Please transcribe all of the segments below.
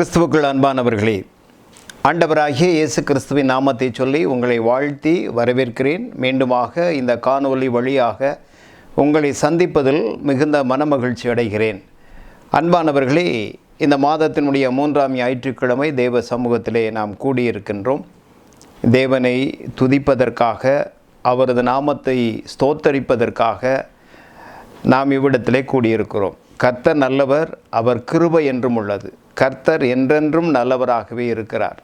கிறிஸ்துவுக்குள் அன்பானவர்களே ஆண்டவராகிய இயேசு கிறிஸ்துவின் நாமத்தை சொல்லி உங்களை வாழ்த்தி வரவேற்கிறேன். மீண்டுமாக இந்த காணொலி வழியாக உங்களை சந்திப்பதில் மிகுந்த மனமகிழ்ச்சி அடைகிறேன். அன்பானவர்களே இந்த மாதத்தினுடைய மூன்றாம் ஞாயிற்றுக்கிழமை தேவ சமூகத்திலே நாம் கூடியிருக்கின்றோம். தேவனை துதிப்பதற்காக அவரது நாமத்தை ஸ்தோத்தரிப்பதற்காக நாம் இவ்விடத்திலே கூடியிருக்கிறோம். கர்த்தர் நல்லவர் அவர் கிருபை என்றும் உள்ளது. கர்த்தர் என்றென்றும் நல்லவராகவே இருக்கிறார்.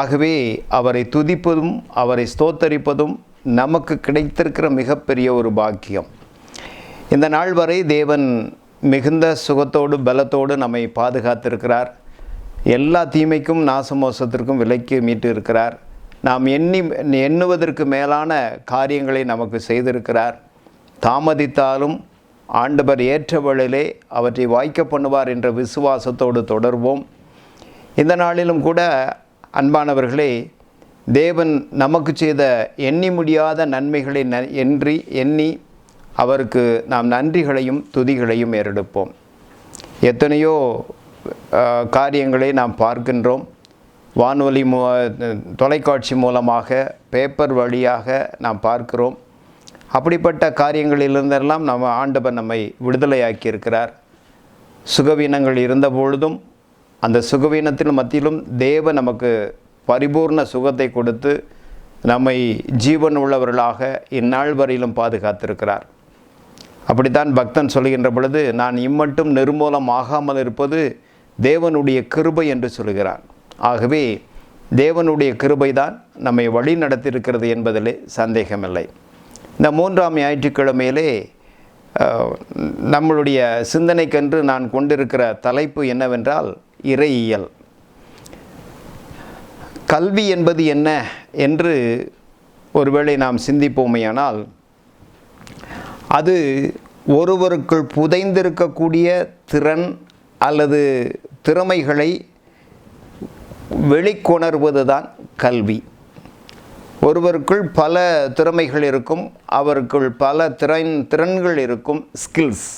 ஆகவே அவரை துதிப்பதும் அவரை ஸ்தோத்தரிப்பதும் நமக்கு கிடைத்திருக்கிற மிகப்பெரிய ஒரு பாக்கியம். இந்த நாள் வரை தேவன் மிகுந்த சுகத்தோடு பலத்தோடு நம்மை பாதுகாத்திருக்கிறார். எல்லா தீமைக்கும் நாசமோசத்திற்கும் விலைக்கு மீட்டு இருக்கிறார். நாம் எண்ணி எண்ணுவதற்கு மேலான காரியங்களை நமக்கு செய்திருக்கிறார். தாமதித்தாலும் ஆண்டவர் ஏற்றவழிலே அவற்றை வாய்க்க பண்ணுவார் என்ற விசுவாசத்தோடு தொடர்வோம். இந்த நாளிலும் கூட அன்பானவர்களே தேவன் நமக்கு செய்த எண்ணி முடியாத நன்மைகளை ந என்றி எண்ணி அவருக்கு நாம் நன்றிகளையும் துதிகளையும் ஏறெடுப்போம். எத்தனையோ காரியங்களை நாம் பார்க்கின்றோம். வானொலி மூ தொலைக்காட்சி மூலமாக பேப்பர் வழியாக நாம் பார்க்கிறோம். அப்படிப்பட்ட காரியங்களிலிருந்தெல்லாம் நம்ம ஆண்டவர் நம்மை விடுதலையாக்கி இருக்கிறார் சுகவீனங்கள் இருந்த பொழுதும் அந்த சுகவீனத்தின் மத்தியிலும் தேவ நமக்கு பரிபூர்ண சுகத்தை கொடுத்து நம்மை ஜீவன் உள்ளவர்களாக இந்நாள் வரையிலும் பாதுகாத்திருக்கிறார். அப்படித்தான் பக்தன் சொல்கின்ற பொழுது நான் இம்மட்டும் நிர்மூலம் ஆகாமல் இருப்பது தேவனுடைய கிருபை என்று சொல்கிறார். ஆகவே தேவனுடைய கிருபை தான் நம்மை வழி நடத்தியிருக்கிறது என்பதிலே சந்தேகமில்லை. இந்த மூன்றாம் ஞாயிற்றுக்கிழமையிலே நம்மளுடைய சிந்தனைக்கென்று நான் கொண்டிருக்கிற தலைப்பு என்னவென்றால் இறையியல். கல்வி என்பது என்ன என்று ஒருவேளை நாம் சிந்திப்போமையானால் அது ஒருவருக்குள் புதைந்திருக்கக்கூடிய திறன் அல்லது திறமைகளை வெளிக்கொணர்வது தான் கல்வி. ஒருவருக்குள் பல திறமைகள் இருக்கும் அவருக்குள் பல திறன் திறன்கள் இருக்கும் ஸ்கில்ஸ்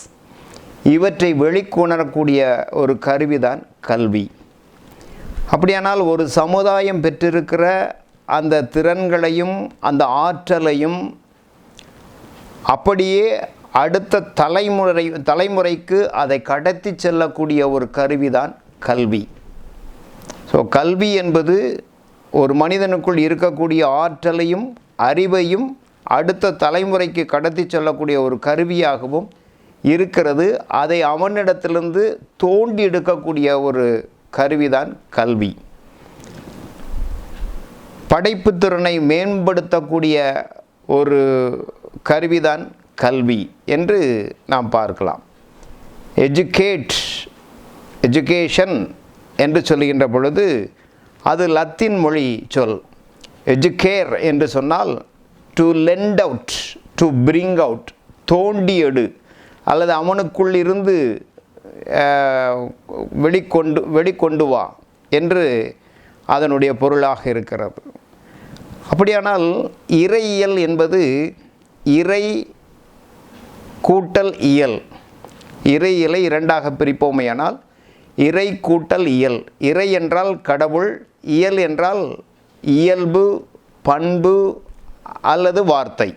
இவற்றை வெளிக்கொணரக்கூடிய ஒரு கருவிதான் கல்வி. அப்படியானால் ஒரு சமுதாயம் பெற்றிருக்கிற அந்த திறன்களையும் அந்த ஆற்றலையும் அப்படியே அடுத்த தலைமுறை தலைமுறைக்கு அதை கடத்தி செல்லக்கூடிய ஒரு கருவிதான் கல்வி. ஸோ கல்வி என்பது ஒரு மனிதனுக்குள் இருக்கக்கூடிய ஆற்றலையும் அறிவையும் அடுத்த தலைமுறைக்கு கடத்தி செல்லக்கூடிய ஒரு கருவியாகவும் இருக்கிறது. அதை அவனிடத்திலிருந்து தோண்டி எடுக்கக்கூடிய ஒரு கருவிதான் கல்வி. படைப்பு திறனை மேம்படுத்தக்கூடிய ஒரு கருவிதான் கல்வி என்று நாம் பார்க்கலாம். எஜுகேட் எஜுகேஷன் என்று சொல்லுகின்ற பொழுது அது லத்தீன் மொழி சொல். எஜுகேர் என்று சொன்னால் to lend out to bring out தோண்டி எடு அல்லது அவனுக்குள் இருந்து வெளிக்கொண்டு வெளிக்கொண்டு வா என்று அதனுடைய பொருளாக இருக்கிறது. அப்படியானால் இறையியல் என்பது இறை கூட்டல் இயல். இறையியலை இரண்டாக பிரிப்போமையானால் இறை கூட்டல் இயல். இறை என்றால் கடவுள் இயல் என்றால் இயல்பு பண்பு அல்லது வார்த்தை.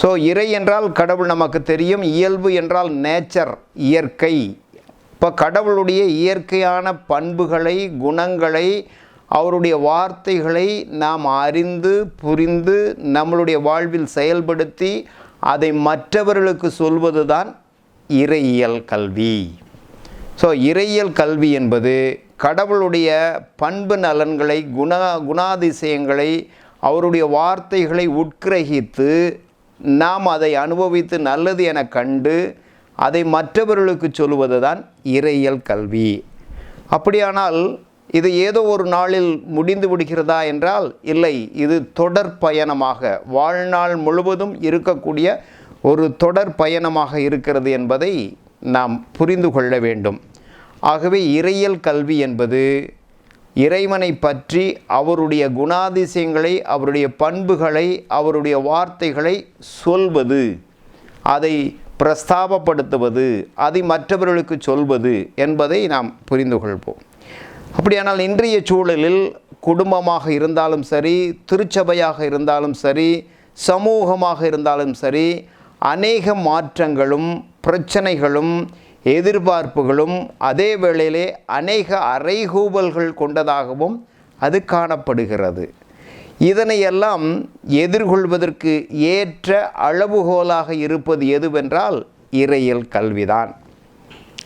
ஸோ இறை என்றால் கடவுள் நமக்கு தெரியும் இயல்பு என்றால் நேச்சர் இயற்கை. இப்போ கடவுளுடைய இயற்கையான பண்புகளை குணங்களை அவருடைய வார்த்தைகளை நாம் அறிந்து புரிந்து நம்மளுடைய வாழ்வில் செயல்படுத்தி அதை மற்றவர்களுக்கு சொல்வது தான் இறையியல் கல்வி. ஸோ இறையியல் கல்வி என்பது கடவுளுடைய பண்பு நலன்களை குண குணாதிசயங்களை அவருடைய வார்த்தைகளை உட்கிரகித்து நாம் அதை அனுபவித்து நல்லது என கண்டு அதை மற்றவர்களுக்கு சொல்லுவது தான் இறையியல் கல்வி. அப்படியானால் இது ஏதோ ஒரு நாளில் முடிந்து விடுகிறதா என்றால் இல்லை இது தொடர் பயணமாக வாழ்நாள் முழுவதும் இருக்கக்கூடிய ஒரு தொடர் பயணமாக இருக்கிறது என்பதை நாம் புரிந்து கொள்ள வேண்டும். ஆகவே இறையல் கல்வி என்பது இறைவனை பற்றி அவருடைய குணாதிசயங்களை அவருடைய பண்புகளை அவருடைய வார்த்தைகளை சொல்வது அதை பிரஸ்தாபப்படுத்துவது அதை மற்றவர்களுக்கு சொல்வது என்பதை நாம் புரிந்து கொள்வோம். அப்படியானால் இன்றைய சூழலில் குடும்பமாக இருந்தாலும் சரி திருச்சபையாக இருந்தாலும் சரி சமூகமாக இருந்தாலும் சரி அநேக மாற்றங்களும் பிரச்சனைகளும் எதிர்பார்ப்புகளும் அதே வேளையிலே அநேக அறைகூவல்கள் கொண்டதாகவும் அது காணப்படுகிறது. இதனையெல்லாம் எதிர்கொள்வதற்கு ஏற்ற அளவுகோலாக இருப்பது எதுவென்றால் இறையல் கல்விதான்.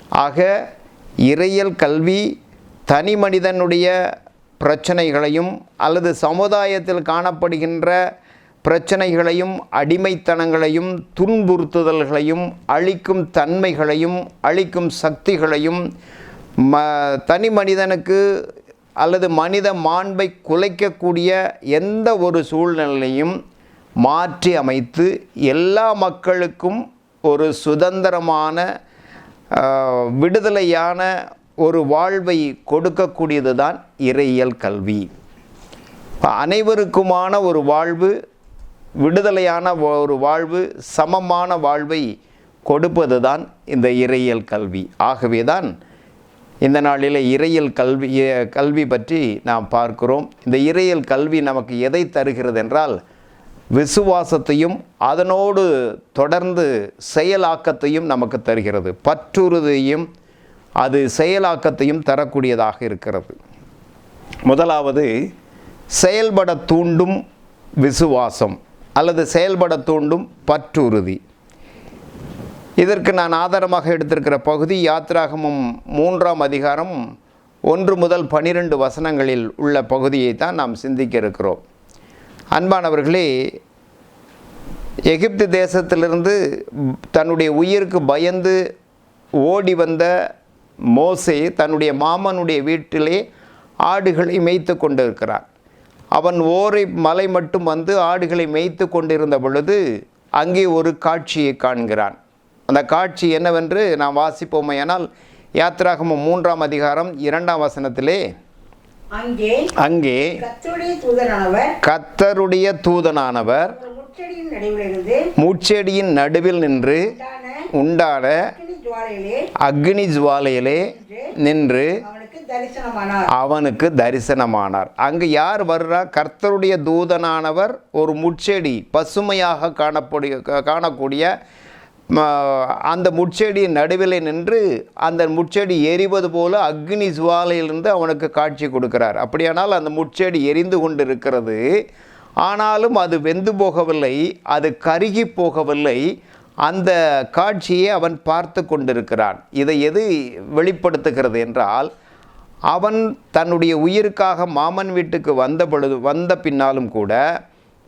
ஆக இறையல் கல்வி தனி மனிதனுடைய பிரச்சனைகளையும் அல்லது சமுதாயத்தில் காணப்படுகின்ற பிரச்சனைகளையும் அடிமைத்தனங்களையும் துன்புறுத்துதல்களையும் அழிக்கும் தன்மைகளையும் அழிக்கும் சக்திகளையும் ம தனி மனிதனுக்கு அல்லது மனித மாண்பை குலைக்கக்கூடிய எந்த ஒரு சூழ்நிலையும் மாற்றி அமைத்து எல்லா மக்களுக்கும் ஒரு சுதந்திரமான விடுதலையான ஒரு வாழ்வை கொடுக்கக்கூடியது தான் இறையியல் கல்வி. அனைவருக்குமான ஒரு வாழ்வு விடுதலையான ஒரு வாழ்வு சமமான வாழ்வை கொடுப்பது தான் இந்த இறையியல் கல்வி. ஆகவே தான் இந்த நாளில் இறையியல் கல்வி கல்வி பற்றி நாம் பார்க்கிறோம். இந்த இறையியல் கல்வி நமக்கு எதை தருகிறது என்றால் விசுவாசத்தையும் அதனோடு தொடர்ந்து செயலாக்கத்தையும் நமக்கு தருகிறது. பற்றுறுதியையும் அது செயலாக்கத்தையும் தரக்கூடியதாக இருக்கிறது. முதலாவது செயல்பட தூண்டும் விசுவாசம். அல்லது செயல்பட தூண்டும் பற்றுறுதி. இதற்கு நான் ஆதாரமாக எடுத்திருக்கிற பகுதி யாத்ராகமும் மூன்றாம் அதிகாரம் ஒன்று முதல் பனிரெண்டு வசனங்களில் உள்ள பகுதியை தான் நாம் சிந்திக்க இருக்கிறோம். அன்பானவர்களே எகிப்து தேசத்திலிருந்து தன்னுடைய உயிருக்கு பயந்து ஓடி வந்த மோசே தன்னுடைய மாமனுடைய வீட்டிலே ஆடுகளை மேய்த்து கொண்டிருக்கிறார் அவன் ஓரை மலை மட்டும் வந்து ஆடுகளை மேய்த்து கொண்டிருந்த பொழுது அங்கே ஒரு காட்சியை காண்கிறான். அந்த காட்சி என்னவென்று நாம் வாசிப்போமையானால் யாத்ராகமம் மூன்றாம் அதிகாரம் இரண்டாம் வசனத்திலே அங்கே கத்தருடைய தூதனானவர் முச்செடியின் நடுவில் நின்று உண்டான அக்னி ஜுவாலையிலே நின்று அவனுக்கு தரிசனமானார். அங்கு யார் வர்றா? கர்த்தருடைய தூதனானவர் ஒரு முட்செடி பசுமையாக காணக்கூடிய காணக்கூடிய ம, அந்த முட்செடியின் நடுவில் நின்று அந்த முட்செடி எரிவது போல அக்னி ஜுவாலையிலிருந்து அவனுக்கு காட்சி கொடுக்கிறார். அப்படியானால் அந்த முட்செடி எரிந்து கொண்டு இருக்கிறது ஆனாலும் அது வெந்து போகவில்லை அது கருகி போகவில்லை. அந்த காட்சியை அவன் பார்த்து கொண்டிருக்கிறான். இதை எது வெளிப்படுத்துகிறது என்றால் அவன் தன்னுடைய உயிருக்காக மாமன் வீட்டுக்கு வந்த பொழுது வந்த பின்னாலும் கூட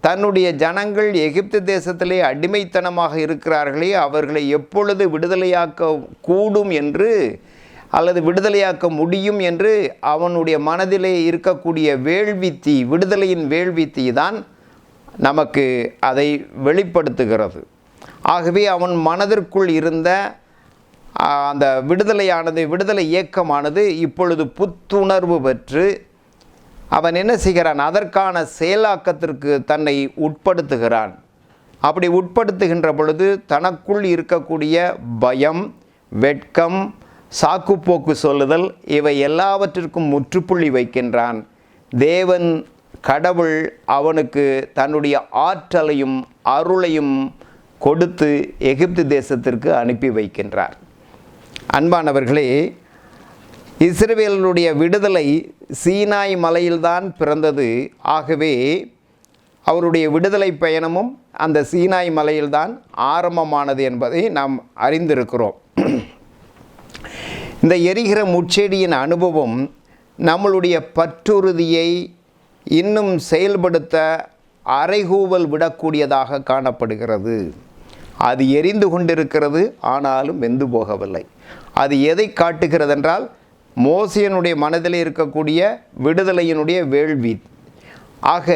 தன்னுடைய ஜனங்கள் எகிப்து தேசத்திலே அடிமைத்தனமாக இருக்கிறார்களே அவர்களை எப்பொழுது விடுதலையாக்க கூடும் என்று அல்லது விடுதலையாக்க முடியும் என்று அவனுடைய மனதிலே இருக்கக்கூடிய வேள்வித்தி விடுதலையின் வேள்வித்தி தான் நமக்கு அதை வெளிப்படுத்துகிறது. ஆகவே அவன் மனதிற்குள் இருந்த அந்த விடுதலையானது விடுதலை இயக்கமானது இப்பொழுது புத்துணர்வு பெற்று அவன் என்ன செய்கிறான்? அதற்கான செயலாக்கத்திற்கு தன்னை உட்படுத்துகிறான். அப்படி உட்படுத்துகின்ற பொழுது தனக்குள் இருக்கக்கூடிய பயம் வெட்கம் சாக்குப்போக்கு சொல்லுதல் இவை எல்லாவற்றிற்கும் முற்றுப்புள்ளி வைக்கின்றான். தேவன் கடவுள் அவனுக்கு தன்னுடைய ஆற்றலையும் அருளையும் கொடுத்து எகிப்து தேசத்திற்கு அனுப்பி வைக்கின்றார். அன்பானவர்களே இஸ்ரவேலுடைய விடுதலை சீனாய் மலையில்தான் பிறந்தது. ஆகவே அவருடைய விடுதலை பயணமும் அந்த சீனாய் மலையில்தான் ஆரம்பமானது என்பதை நாம் அறிந்திருக்கிறோம். இந்த எரிகிற முச்செடியின் அனுபவம் நம்மளுடைய பற்றுறுதியை இன்னும் செயல்படுத்த அறைகூவல் விடக்கூடியதாக காணப்படுகிறது. அது எரிந்து கொண்டிருக்கிறது ஆனாலும் வெந்து போகவில்லை. அது எதை காட்டுகிறது என்றால் மோசியனுடைய மனதில் இருக்கக்கூடிய விடுதலையினுடைய வேள்வி. ஆக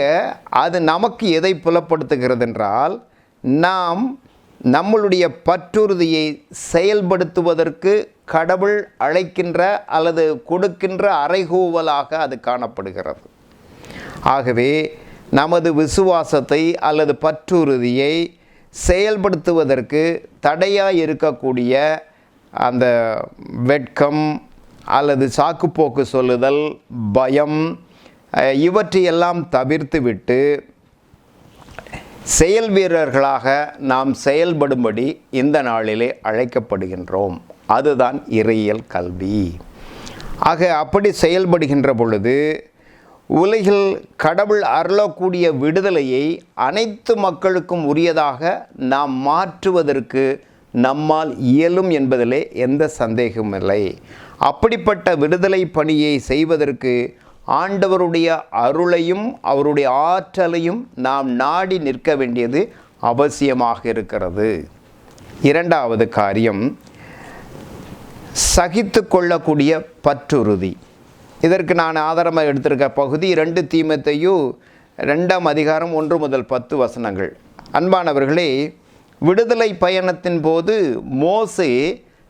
அது நமக்கு எதை புலப்படுத்துகிறது என்றால் நாம் நம்மளுடைய பற்றுறுதியை செயல்படுத்துவதற்கு கடவுள் அழைக்கின்ற அல்லது கொடுக்கின்ற அறைகூவலாக அது காணப்படுகிறது. ஆகவே நமது விசுவாசத்தை அல்லது பற்றுறுதியை செயல்படுத்துவதற்கு தடையாக இருக்கக்கூடிய அந்த வெட்கம் அல்லது சாக்குப்போக்கு சொல்லுதல் பயம் இவற்றையெல்லாம் தவிர்த்துவிட்டு செயல் வீரர்களாக நாம் செயல்படும்படி இந்த நாளிலே அழைக்கப்படுகின்றோம். அதுதான் இறையியல் கல்வி. ஆக அப்படி செயல்படுகின்ற பொழுது உலகில் கடவுள் அருளக்கூடிய விடுதலையை அனைத்து மக்களுக்கும் உரியதாக நாம் மாற்றுவதற்கு நம்மால் இயலும் என்பதிலே எந்த சந்தேகமும் இல்லை. அப்படிப்பட்ட விடுதலை பணியை செய்வதற்கு ஆண்டவருடைய அருளையும் அவருடைய ஆற்றலையும் நாம் நாடி நிற்க வேண்டியது அவசியமாக இருக்கிறது. இரண்டாவது காரியம் சகித்து கொள்ளக்கூடிய பற்றுறுதி. இதற்கு நான் ஆதாரமாக எடுத்திருக்க பகுதி ரெண்டு தீமத்தையும் ரெண்டாம் அதிகாரம் ஒன்று முதல் பத்து வசனங்கள். அன்பானவர்களே விடுதலை பயணத்தின் போது மோசே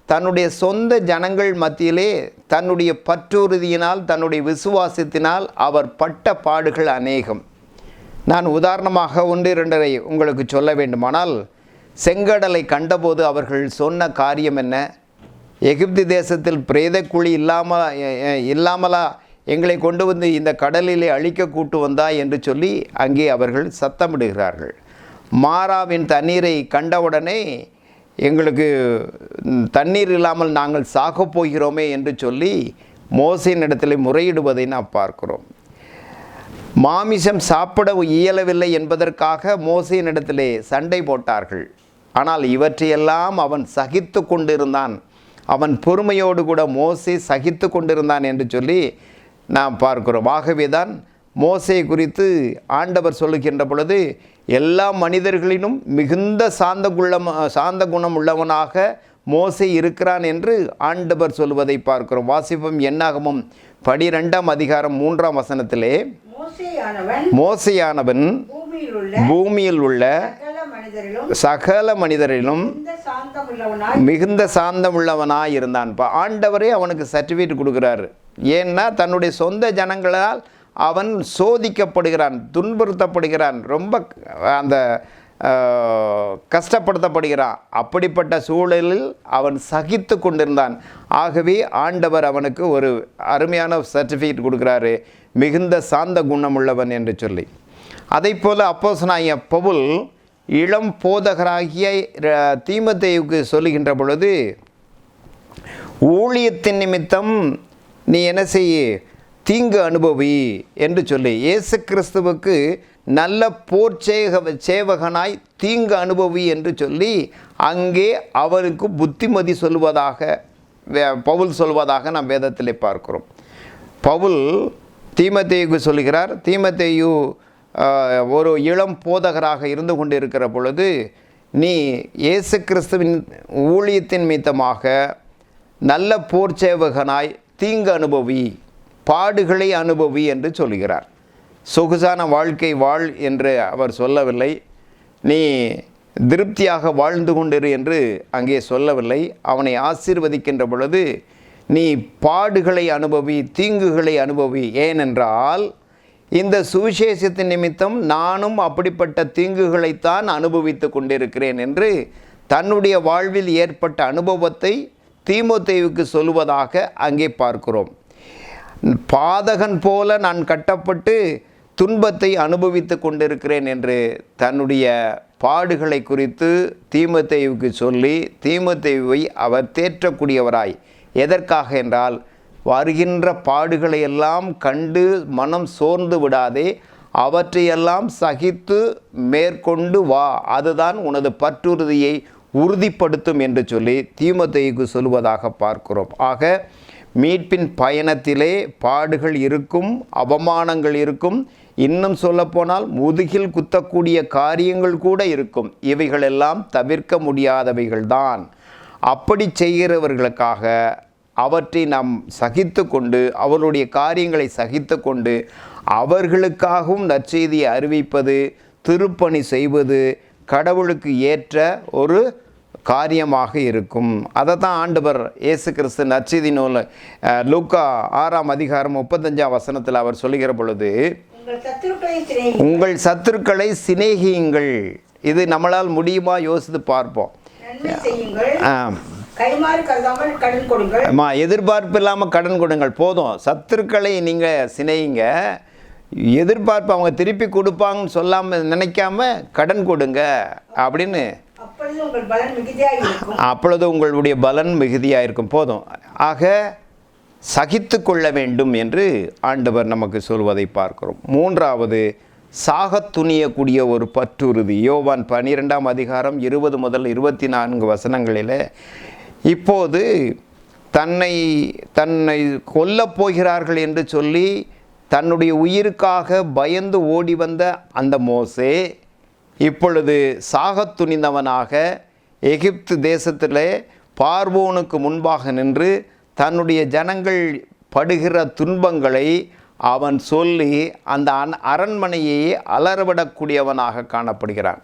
தன்னுடைய சொந்த ஜனங்கள் மத்தியிலே தன்னுடைய பற்றுறுதியினால் தன்னுடைய விசுவாசத்தினால் அவர் பட்ட பாடுகள் அநேகம். நான் உதாரணமாக ஒன்று இரண்டரை உங்களுக்கு சொல்ல வேண்டுமானால் செங்கடலை கண்டபோது அவர்கள் சொன்ன காரியம் என்ன? எகிப்து தேசத்தில் பிரேதக்குழி இல்லாமல் இல்லாமலா எங்களை கொண்டு வந்து இந்த கடலிலே அழிக்க கூட்டு வந்தா என்று சொல்லி அங்கே அவர்கள் சத்தமிடுகிறார்கள். மாறாவின் தண்ணீரை கண்டவுடனே எங்களுக்கு தண்ணீர் இல்லாமல் நாங்கள் சாகப் போகிறோமே என்று சொல்லி மோசையின் இடத்துல முறையிடுவதை நாம் பார்க்கிறோம். மாமிசம் சாப்பிட இயலவில்லை என்பதற்காக மோசையினிடத்திலே சண்டை போட்டார்கள். ஆனால் இவற்றையெல்லாம் அவன் சகித்து கொண்டிருந்தான். அவன் பொறுமையோடு கூட மோசி சகித்து கொண்டிருந்தான் என்று சொல்லி நாம் பார்க்கிறோம். ஆகவே தான் மோசே குறித்து ஆண்டவர் சொல்லுகின்ற பொழுது எல்லா மனிதர்களிலும் மிகுந்த சாந்த குள்ளம் சாந்த குணம் உள்ளவனாக மோசே இருக்கிறான் என்று ஆண்டவர் சொல்வதை பார்க்கிறோம். வாசிப்பம் என்னாகமும் பனிரெண்டாம் அதிகாரம் மூன்றாம் வசனத்திலே மோசேயானவன் பூமியில் உள்ள சகல மனிதரிலும் மிகுந்த சாந்தமுள்ளவனாய் இருந்தான் இப்போ ஆண்டவரே அவனுக்கு சர்டிஃபிகேட் கொடுக்குறாரு. ஏன்னா தன்னுடைய சொந்த ஜனங்களால் அவன் சோதிக்கப்படுகிறான் துன்புறுத்தப்படுகிறான் ரொம்ப அந்த கஷ்டப்படுத்தப்படுகிறான். அப்படிப்பட்ட சூழலில் அவன் சகித்து கொண்டிருந்தான். ஆகவே ஆண்டவர் அவனுக்கு ஒரு அருமையான சர்டிஃபிகேட் கொடுக்குறாரு. மிகுந்த சாந்த குணமுள்ளவன் என்று சொல்லி. அதை போல் அப்போசனாய பவுல் இளம் போதகராகிய தீமதேவுக்கு சொல்லுகின்ற பொழுது ஊழியத்தின் நிமித்தம் நீ என்ன செய்ய? தீங்கு அனுபவி என்று சொல்லி இயேசு கிறிஸ்துவுக்கு நல்ல போர்ச்சேக சேவகனாய் தீங்கு அனுபவி என்று சொல்லி அங்கே அவருக்கு புத்திமதி சொல்வதாக வே- பவுல் சொல்வதாக நாம் வேதத்தில் பார்க்கிறோம். பவுல் தீமத்தேயுக்கு சொல்கிறார் தீமத்தேயு ஒரு இளம் போதகராக இருந்து கொண்டிருக்கிற பொழுது நீ இயேசு கிறிஸ்துவின் ஊழியத்தின் மித்தமாக நல்ல போர்ச்சேவகனாய் தீங்கு அனுபவி. பாடுகளை அனுபவி என்று சொல்கிறார். சொகுசான வாழ்க்கை வாழ் என்று அவர் சொல்லவில்லை. நீ திருப்தியாக வாழ்ந்து கொண்டிரு என்று அங்கே சொல்லவில்லை. அவனை ஆசீர்வதிக்கின்ற பொழுது நீ பாடுகளை அனுபவி தீங்குகளை அனுபவி. ஏனென்றால் இந்த சுவிசேஷத்தின் நிமித்தம் நானும் அப்படிப்பட்ட தீங்குகளைத்தான் அனுபவித்து கொண்டிருக்கிறேன் என்று தன்னுடைய வாழ்வில் ஏற்பட்ட அனுபவத்தை தீமோத்தேயுவுக்கு சொல்வதாக அங்கே பார்க்கிறோம். பாதகன் போல நான் கட்டப்பட்டு துன்பத்தை அனுபவித்து கொண்டிருக்கிறேன் என்று தன்னுடைய பாடுகளை குறித்து தீமத்தேவுக்கு சொல்லி தீமத்தேவை அவர் தேற்றக்கூடியவராய் எதற்காக என்றால் வருகின்ற பாடுகளை எல்லாம் கண்டு மனம் சோர்ந்து விடாதே அவற்றையெல்லாம் சகித்து மேற்கொண்டு வா அதுதான் உனது பற்றுறுதியை உறுதிப்படுத்தும் என்று சொல்லி தீமத்தேயுக்கு சொல்வதாக பார்க்கிறோம். ஆக மீட்பின் பயணத்திலே பாடுகள் இருக்கும் அவமானங்கள் இருக்கும். இன்னும் சொல்லப்போனால் முதுகில் குத்தக்கூடிய காரியங்கள் கூட இருக்கும். இவைகளெல்லாம் தவிர்க்க முடியாதவைகள்தான். அப்படி செய்கிறவர்களுக்காக அவற்றை நாம் சகித்து கொண்டு அவருடைய காரியங்களை சகித்து கொண்டு அவர்களுக்காகவும் நற்செய்தியை அறிவிப்பது திருப்பணி செய்வது கடவுளுக்கு ஏற்ற ஒரு காரியமாக இருக்கும். அதை தான் ஆண்டவர் இயேசு கிறிஸ்து நற்செய்தி நூல் லூக்கா ஆறாம் அதிகாரம் முப்பத்தஞ்சாம் வசனத்தில் அவர் சொல்லுகிற பொழுது உங்கள் சத்துருக்களை சிநேகியுங்கள். இது நம்மளால் முடியுமா யோசித்து பார்ப்போம். நன்மை செய்யுங்கள். ஆ, கைமாறு கருதாமல் கடன் கொடுங்கள். அம்மா எதிர்பார்ப்பு இல்லாமல் கடன் கொடுங்கள். போதும். சத்துருக்களை நீங்கள் சினையுங்க எதிர்பார்ப்பு அவங்க திருப்பி கொடுப்பாங்கன்னு சொல்லாமல் நினைக்காம கடன் கொடுங்க. அப்படின்னு அப்பொழுது உங்களுடைய பலன் மிகுதியாக இருக்கும் போதும். ஆக சகித்து கொள்ள வேண்டும் என்று ஆண்டவர் நமக்கு சொல்வதை பார்க்கிறோம். மூன்றாவது சாகத் துணியக்கூடிய ஒரு பற்றுறுதி. யோவான் பனிரெண்டாம் அதிகாரம் இருபது முதல் இருபத்தி நான்கு வசனங்களில் இப்போது தன்னை தன்னை கொல்லப் போகிறார்கள் என்று சொல்லி தன்னுடைய உயிருக்காக பயந்து ஓடி வந்த அந்த மோசே இப்பொழுது சாகத் துணிந்தவனாக எகிப்து தேசத்திலே பார்வோனுக்கு முன்பாக நின்று தன்னுடைய ஜனங்கள் படுகிற துன்பங்களை அவன் சொல்லி அந்த அன் அரண்மனையை அலறவிடக்கூடியவனாக காணப்படுகிறான்.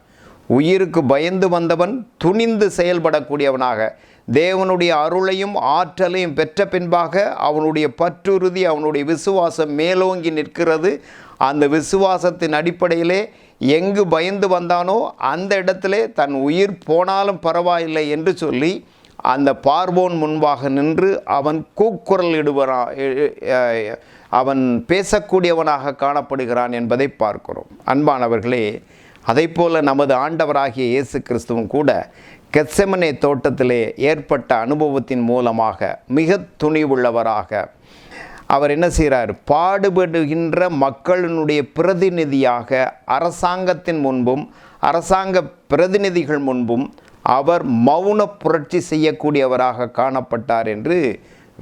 உயிருக்கு பயந்து வந்தவன் துணிந்து செயல்படக்கூடியவனாக தேவனுடைய அருளையும் ஆற்றலையும் பெற்ற பின்பாக அவனுடைய பற்றுறுதி அவனுடைய விசுவாசம் மேலோங்கி நிற்கிறது. அந்த விசுவாசத்தின் அடிப்படையிலே எங்கு பயந்து வந்தானோ அந்த இடத்திலே தன் உயிர் போனாலும் பரவாயில்லை என்று சொல்லி அந்த பார்வோன் முன்பாக நின்று அவன் கூக்குரல் இடுவரா அவன் பேசக்கூடியவனாக காணப்படுகிறான் என்பதை பார்க்கிறோம். அன்பானவர்களே அதைப்போல நமது ஆண்டவராகிய இயேசு கிறிஸ்துவும் கூட கெத்செமனே தோட்டத்திலே ஏற்பட்ட அனுபவத்தின் மூலமாக மிக துணிவுள்ளவராக அவர் என்ன செய்கிறார்? பாடுபடுகின்ற மக்களினுடைய பிரதிநிதியாக அரசாங்கத்தின் முன்பும் அரசாங்க பிரதிநிதிகள் முன்பும் அவர் மௌன புரட்சி செய்யக்கூடியவராக காணப்பட்டார் என்று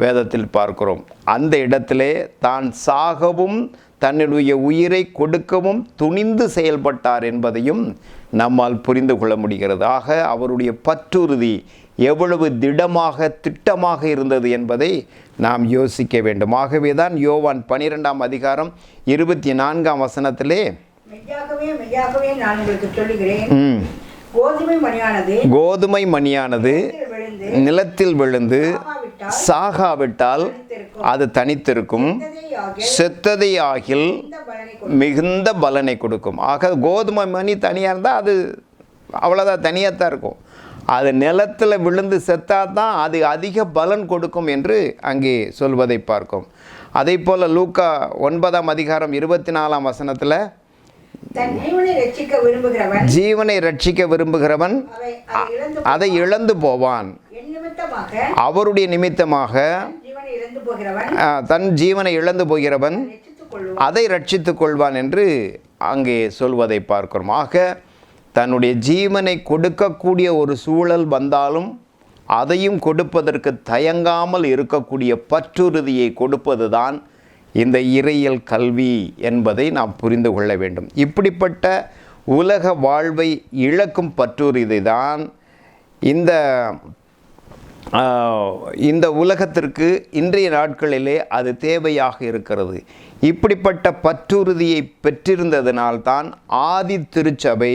வேதத்தில் பார்க்கிறோம். அந்த இடத்திலே தான் சாகவும் தன்னுடைய உயிரை கொடுக்கவும் துணிந்து செயல்பட்டார் என்பதையும் நம்மால் புரிந்து கொள்ள முடிகிறது. ஆக அவருடைய பற்றுறுதி எவ்வளவு திடமாக திட்டமாக இருந்தது என்பதை நாம் யோசிக்க வேண்டும். ஆகவே தான் யோவான் பனிரெண்டாம் அதிகாரம் இருபத்தி நான்காம் வசனத்திலே கோதுமை மணியானது நிலத்தில் விழுந்து சாகாவிட்டால். அது தனித்திருக்கும். செத்ததேயாகில் செத்ததை ஆகில் மிகுந்த பலனை கொடுக்கும். ஆக கோதுமை மணி தனியாக இருந்தால் அது அவ்வளோதான் தனியாக தான் இருக்கும். அது நிலத்தில் விழுந்து செத்தா தான் அது அதிக பலன் கொடுக்கும் என்று அங்கே சொல்வதை பார்க்கும். அதே போல் லூக்கா ஒன்பதாம் அதிகாரம் இருபத்தி நாலாம் வசனத்தில் ஜீவனை ரட்சிக்க விரும்புகிறவன் அதை இழந்து போவான். அவருடைய நிமித்தமாக தன் ஜீவனை இழந்து போகிறவன் அதை ரட்சித்துக் கொள்வான் என்று அங்கே சொல்வதை பார்க்கிறோம். ஆக தன்னுடைய ஜீவனை கொடுக்கக்கூடிய ஒரு சூழல் வந்தாலும் அதையும் கொடுப்பதற்கு தயங்காமல் இருக்கக்கூடிய பற்றுறுதியை கொடுப்பதுதான் இந்த இறையியல் கல்வி என்பதை நாம் புரிந்து கொள்ள வேண்டும். இப்படிப்பட்ட உலக வாழ்வை இழக்கும் பற்றுறுதி தான் இந்த இந்த உலகத்திற்கு இன்றைய நாட்களிலே அது தேவையாக இருக்கிறது. இப்படிப்பட்ட பற்றுறுதியை பெற்றிருந்ததினால்தான் ஆதி திருச்சபை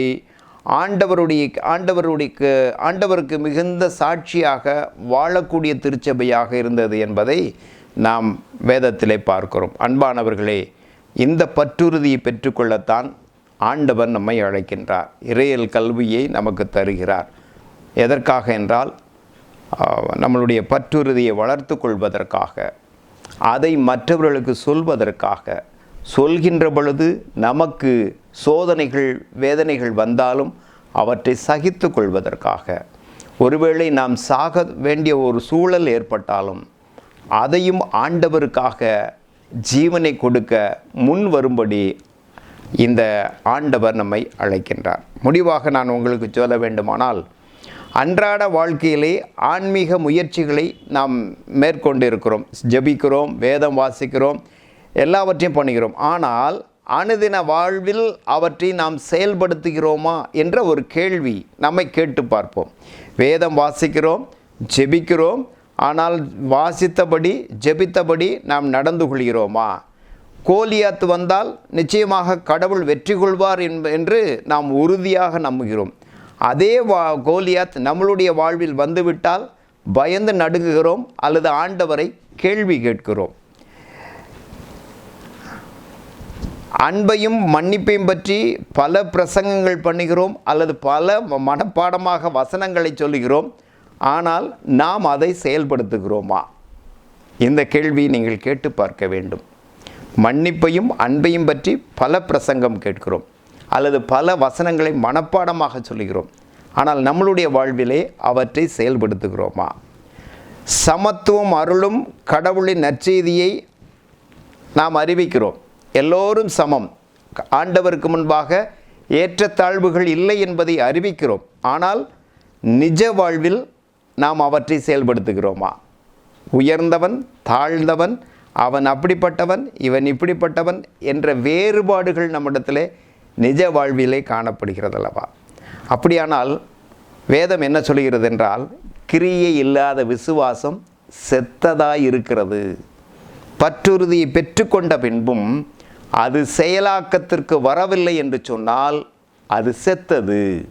ஆண்டவருடைய ஆண்டவருடைய ஆண்டவருக்கு மிகுந்த சாட்சியாக வாழக்கூடிய திருச்சபையாக இருந்தது என்பதை நாம் வேதத்திலே பார்க்கிறோம். அன்பானவர்களே இந்த பற்றுறுதியை பெற்றுக்கொள்ளத்தான் ஆண்டவர் நம்மை அழைக்கின்றார். இறையல் கல்வியை நமக்கு தருகிறார். எதற்காக என்றால் நம்மளுடைய பற்றுறுதியை வளர்த்து கொள்வதற்காக அதை மற்றவர்களுக்கு சொல்வதற்காக சொல்கின்ற பொழுது நமக்கு சோதனைகள் வேதனைகள் வந்தாலும் அவற்றை சகித்து கொள்வதற்காக. ஒருவேளை நாம் சாக வேண்டிய ஒரு சூழல் ஏற்பட்டாலும் அதையும் ஆண்டவருக்காக ஜீவனை கொடுக்க முன் வரும்படி இந்த ஆண்டவர் நம்மை அழைக்கின்றார். முடிவாக நான் உங்களுக்கு சொல்ல வேண்டுமானால் அன்றாட வாழ்க்கையிலே ஆன்மீக முயற்சிகளை நாம் மேற்கொண்டு இருக்கிறோம் வேதம் வாசிக்கிறோம் எல்லாவற்றையும் பண்ணுகிறோம் ஆனால் அனுதின வாழ்வில் அவற்றை நாம் செயல்படுத்துகிறோமா என்ற ஒரு கேள்வி நம்மை கேட்டு பார்ப்போம். வேதம் வாசிக்கிறோம் ஜெபிக்கிறோம் ஆனால் வாசித்தபடி ஜெபித்தபடி நாம் நடந்து கொள்கிறோமா? கோலியாத் வந்தால் நிச்சயமாக கடவுள் வெற்றி கொள்வார் என்ப- என்று நாம் உறுதியாக நம்புகிறோம். அதே வா கோலியாத் நம்மளுடைய வாழ்வில் வந்துவிட்டால் பயந்து நடுங்குகிறோம் அல்லது ஆண்டவரை கேள்வி கேட்கிறோம். அன்பையும் மன்னிப்பையும் பற்றி பல பிரசங்கங்கள் பண்ணுகிறோம் அல்லது பல மனப்பாடமாக வசனங்களை சொல்லுகிறோம். ஆனால் நாம் அதை செயல்படுத்துகிறோமா? இந்த கேள்வி நீங்கள் கேட்டு பார்க்க வேண்டும். மன்னிப்பையும் அன்பையும் பற்றி பல பிரசங்கம் கேட்கிறோம். அல்லது பல வசனங்களை மனப்பாடமாக சொல்லுகிறோம். ஆனால் நம்மளுடைய வாழ்விலே அவற்றை செயல்படுத்துகிறோமா? சமத்துவம் அருளும் கடவுளின் நற்செய்தியை நாம் அறிவிக்கிறோம். எல்லோரும் சமம். ஆண்டவருக்கு முன்பாக ஏற்றத்தாழ்வுகள் இல்லை என்பதை அறிவிக்கிறோம். ஆனால் நிஜ வாழ்வில் நாம் அவற்றை செயல்படுத்துகிறோமா? உயர்ந்தவன் தாழ்ந்தவன் அவன் அப்படிப்பட்டவன் இவன் இப்படிப்பட்டவன் என்ற வேறுபாடுகள் நம்மிடத்திலே நிஜ வாழ்விலே காணப்படுகிறதல்லவா? அப்படியானால் வேதம் என்ன சொல்கிறது என்றால் கிரியை இல்லாத விசுவாசம் செத்ததாய் இருக்கிறது பற்றுறுதியை பெற்றுக்கொண்ட பின்பும் அது செயலாக்கத்திற்கு வரவில்லை என்று சொன்னால் அது செத்தது.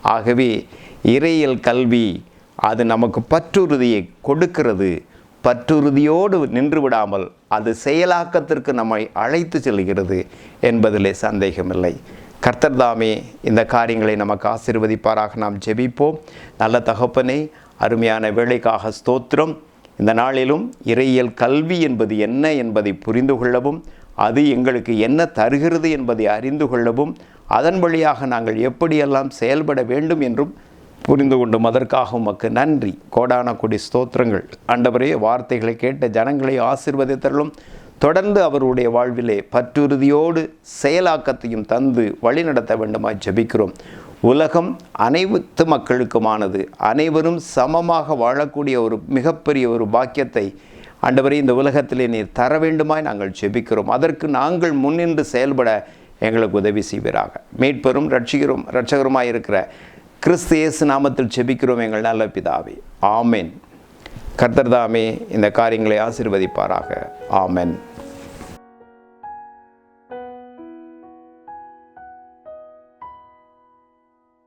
ஆகவே இறையியல் கல்வி அது நமக்கு பற்றுறுதியை கொடுக்கிறது. பற்றுறுதியோடு நின்று விடாமல் அது செயலாக்கத்திற்கு நம்மை அழைத்து செல்கிறது என்பதிலே சந்தேகமில்லை. கர்த்தர் தாமே இந்த காரியங்களை நமக்கு ஆசீர்வதிப்பாராக நாம் ஜெபிப்போம். நல்ல தகப்பனே அருமையான வேலைக்காக ஸ்தோத்திரம். இந்த நாளிலும் இறையியல் கல்வி என்பது என்ன என்பதை புரிந்து கொள்ளவும் அது எங்களுக்கு என்ன தருகிறது என்பதை அறிந்து கொள்ளவும் அதன் வழியாக நாங்கள் எப்படியெல்லாம் செயல்பட வேண்டும் என்றும் புரிந்து கொண்டும். அதற்காக உமக்கு நன்றி. கோடான கொடி ஸ்தோத்திரங்கள். ஆண்டவரே வார்த்தைகளை கேட்ட ஜனங்களை ஆசிர்வதித்தருளும். தொடர்ந்து அவருடைய வாழ்விலே பற்றுறுதியோடு செயலாக்கத்தையும் தந்து வழிநடத்த வேண்டுமாய் ஜபிக்கிறோம். உலகம் அனைத்து மக்களுக்குமானது. அனைவரும் சமமாக வாழக்கூடிய ஒரு மிகப்பெரிய ஒரு பாக்கியத்தை ஆண்டவரே இந்த உலகத்திலே நீர் தர வேண்டுமாய் நாங்கள் ஜெபிக்கிறோம். அதற்கு நாங்கள் முன்னின்று செயல்பட எங்களுக்கு உதவி செய்வீராக. மீட்பெரும் ரட்சிகரும் ரட்சகருமாய் இருக்கிற கிறிஸ்து இயேசு நாமத்தில் ஜெபிக்கிறோம் எங்கள் நல்ல பிதாவே. ஆமென். கர்த்தர்தாமே இந்த காரியங்களை ஆசீர்வதிப்பாராக. ஆமென்.